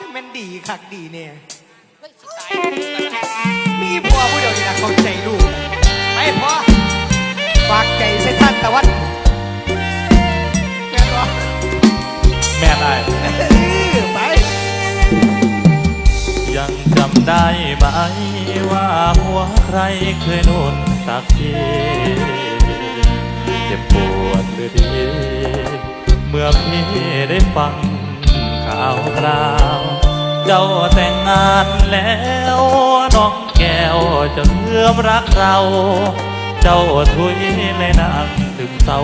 จะเป็นดีคักดีเนี่ยเฮ้ยสิตายมีพ่อผู้เดียวนี่ละเข้าใจลูกนะไปพ่อฝากใจใส่ท่านตะวันแม่นบ่แม่ได้เออไป ยังจำได้ไหมว่าหัวใครเคยนุ่นตักทีเจ็บปวดหรือดี เมื่อพี่ได้ฟังข่าวคราว เจ้าแต่งงานแล้วน้องแก้วจะเลื่อมรักเรา เจ้าทุยเลยนางถึงเศร้า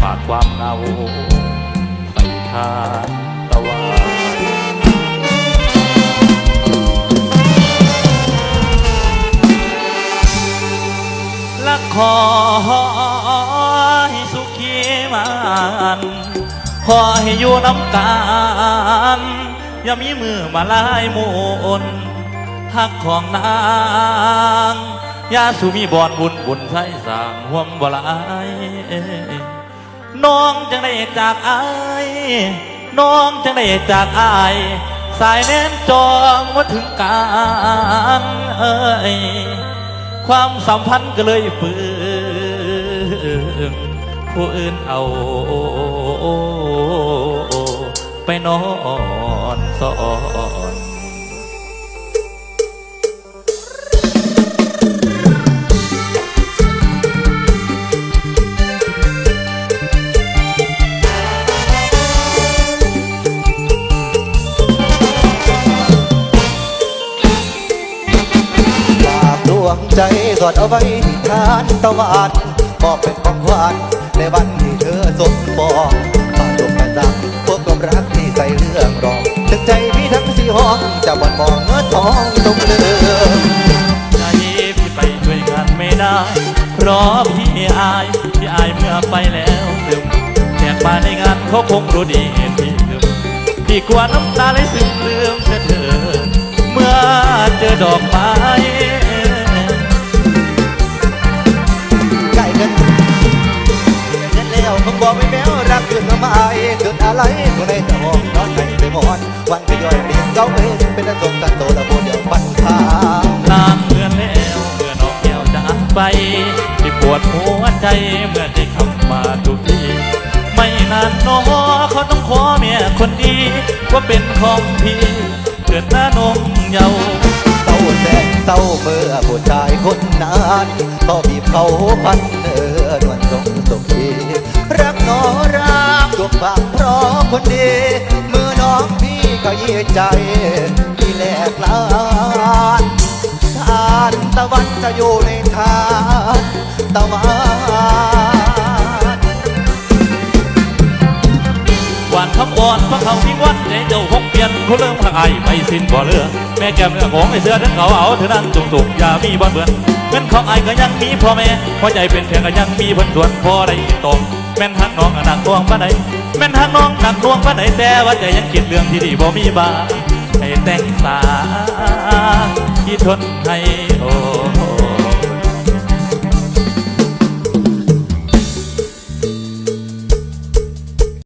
ฝากความเหงาไปทานตะวันละขอให้สุขีมันขอให้อยู่น้ำกัน อย่ามีมือมาลายมนหักของนางยาสูมีบอนบุญบุญใช้สร้างห่วมบลายน้องจังได้จากอายน้องจังได้จากอายสายแน่นจองว่าถึงการเอ้ยความสัมพันธ์ก็เลยฝืนผู้อื่นเอา ไปนอนสอนฝากดวงใจกอดเอาไว้ที่ทานตะวันมอบเป็นของขวัญในวันที่เธอสมปอง เพราะพี่อายพี่อายเมื่อไปแล้วลืมแขกมาในงานเขาคงรู้ดีพี่ลืมพี่กลัวน้ำตาไหลซึมลืมเธอเธอ เมื่อเจอดอกไม้ใกล้กันเล่นแล้วคงบอกไม่แม้วรักเกินมาไอ้เกิดอะไรตัวในตะห้องนอนใจไปหมอนวันก็ย่อยเรียนเก้าเองเป็นอารมณ์ ใจเมื่อได้คำมาทุกที ไม่นานน้อเขาต้องขอเมียคนดีว่าเป็นของพี่เกิดหน้านงเยาว์เศร้าแสนเศร้าเมื่อผู้ชายคนนั้นก็บีบเขาพันเนื้อนวลทรงสุขีรักหนอรักตัวปากเพราะคนดีเมื่อน้องพี่ก็ยีใจที่แหลกลานทานตะวันจะอยู่ในทานตะวัน หวานคำอ่อนเพราะเขาทิ้งวันใจเจ้าคงเปลี่ยนเขาเริ่มหักไอไม่สิ้นบ่เรือแม่แก้มเนื้อของไอเสื้อทั้งเขาเอาเท่านั้นตุกตุกอย่ามีบ่เบื่อเงินของไอก็ยังมีพ่อแม่หัวใจเป็นเพียงก็ยังมีเพิ่นส่วนพ่อได้ตรงแม่นหักน้องอะหนักดวงปานใดแม่นหักน้องหนักดวงปานใดแต่ว่าใจยังคิดเรื่องที่ดีบ่มีบาให้แต่งสาที่ทนให้โอ้